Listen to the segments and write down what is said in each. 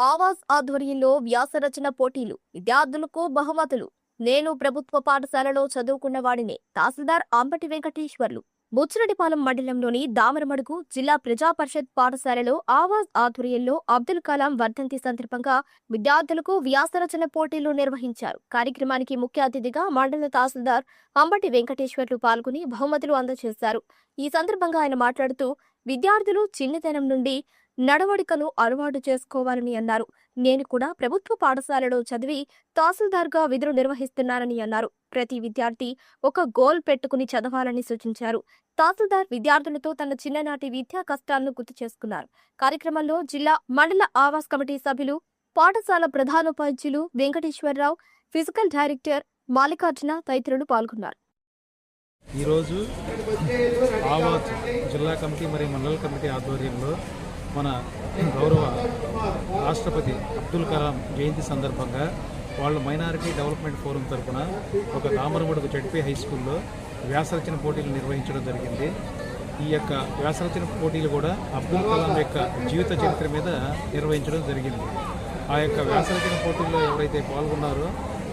ఆవాస్ ఆధ్వర్యంలో వ్యాసరచన పోటీలు. విద్యార్థులకు బహుమతులు. నేను ప్రభుత్వ పాఠశాలలో చదువుకున్న వాడినే. తహసీల్దార్ అంబటి వెంకటేశ్వర్లు. ముచ్చరటిపాలెం మండలంలోని దామరమడుగు జిల్లా ప్రజా పరిషత్ పాఠశాలలో ఆవాజ్ ఆధ్వర్యంలో అబ్దుల్ కలాం వర్ధంతి సందర్భంగా విద్యార్థులకు వ్యాసరచన పోటీలు నిర్వహించారు. కార్యక్రమానికి ముఖ్య అతిథిగా మండల తహసీల్దార్ అంబటి వెంకటేశ్వర్లు పాల్గొని బహుమతులు అందజేశారు. ఈ సందర్భంగా ఆయన మాట్లాడుతూ విద్యార్థులు చిన్నతనం నుండి నడవడికను అలవాటు చేసుకోవాలని అన్నారు. నేను కూడా ప్రభుత్వ పాఠశాలలో చదివి తహసీల్దార్గా విధులు నిర్వహిస్తున్నానని అన్నారు. ప్రతి విద్యార్థి ఒక గోల్ పెట్టుకుని చదవాలని సూచించారు. తహసీల్దార్ విద్యార్థులతో తన చిన్ననాటి విద్యా కష్టాలను గుర్తు చేసుకున్నారు. కార్యక్రమంలో జిల్లా మండల ఆవాస్ కమిటీ సభ్యులు పాఠశాల ప్రధానోపాధ్యులు వెంకటేశ్వరరావు ఫిజికల్ డైరెక్టర్ మాలికార్జున తదితరులు పాల్గొన్నారు. ఈరోజు ఆవాజ్ జిల్లా కమిటీ మరియు మండల కమిటీ ఆధ్వర్యంలో మన గౌరవ రాష్ట్రపతి అబ్దుల్ కలాం జయంతి సందర్భంగా వాళ్ళు మైనారిటీ డెవలప్మెంట్ ఫోరం తరఫున ఒక దామరముడుగు జడ్పీ హై స్కూల్లో వ్యాసరచన పోటీలు నిర్వహించడం జరిగింది. ఈ యొక్క వ్యాసరచన పోటీలు కూడా అబ్దుల్ కలాం యొక్క జీవిత చరిత్ర మీద నిర్వహించడం జరిగింది. ఆ యొక్క వ్యాసరచన పోటీల్లో ఎవరైతే పాల్గొన్నారో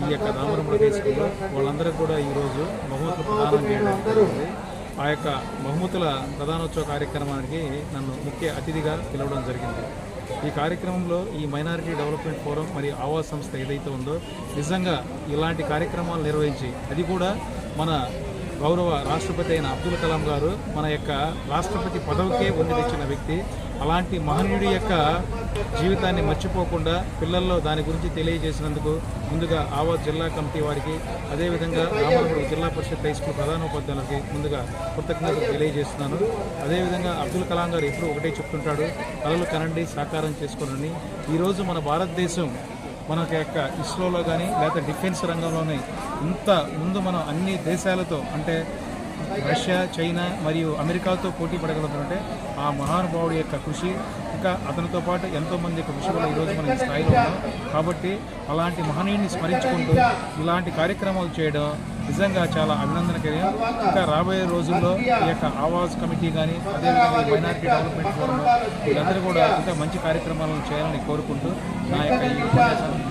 ఈ యొక్క దామరముడుగు హై స్కూల్లో వాళ్ళందరికీ కూడా ఈరోజు బహుమతులు ప్రదానం చేయడం జరిగింది. ఆ యొక్క బహుమతుల ప్రధానోత్సవ కార్యక్రమానికి నన్ను ముఖ్య అతిథిగా పిలవడం జరిగింది. ఈ కార్యక్రమంలో ఈ మైనారిటీ డెవలప్మెంట్ ఫోరం మరియు ఆవాస్ సంస్థ ఏదైతే ఉందో నిజంగా ఇలాంటి కార్యక్రమాలు నిర్వహించి అది కూడా మన గౌరవ రాష్ట్రపతి అయిన అబ్దుల్ కలాం గారు మన యొక్క రాష్ట్రపతి పదవికే వండి తెచ్చిన వ్యక్తి. అలాంటి మహనీయుడి యొక్క జీవితాన్ని మర్చిపోకుండా పిల్లల్లో దాని గురించి తెలియజేసినందుకు ముందుగా ఆవాజ్ జిల్లా కమిటీ వారికి అదేవిధంగా రామనగరం జిల్లా పరిషత్ హై స్కూల్ ప్రధానోపాధ్యాయులకి ముందుగా కృతజ్ఞతలు తెలియజేస్తున్నాను. అదేవిధంగా అబ్దుల్ కలాం గారు ఎప్పుడూ ఒకటే చెప్తుంటాడు కలలు కనండి సాకారం చేసుకోనని ఈరోజు మన భారతదేశం మన యొక్క ఇస్రోలో కానీ లేదా డిఫెన్స్ రంగంలోనే ఇంత ముందు మనం అన్ని దేశాలతో అంటే రష్యా చైనా మరియు అమెరికాతో పోటీ పడగలుగుతుంటే ఆ మహానుభావుడి యొక్క కృషి ఇంకా అతనితో పాటు ఎంతోమంది యొక్క కృషి వల్ల ఈరోజు మనం ఈ స్థాయిలో ఉన్నాం. కాబట్టి అలాంటి మహనీయుని స్మరించుకుంటూ ఇలాంటి కార్యక్రమాలు చేయడం నిజంగా చాలా అభినందనకరం ఇంకా రాబోయే రోజుల్లో ఈ యొక్క ఆవాజ్ కమిటీ కానీ అదేవిధంగా మైనార్టీ మైనారిటీ డెవలప్మెంట్ ఫోరం వీళ్ళందరూ కూడా ఇంకా మంచి కార్యక్రమాలను చేయాలని కోరుకుంటూ నా యొక్క ఈ ఉపన్యాసాన్ని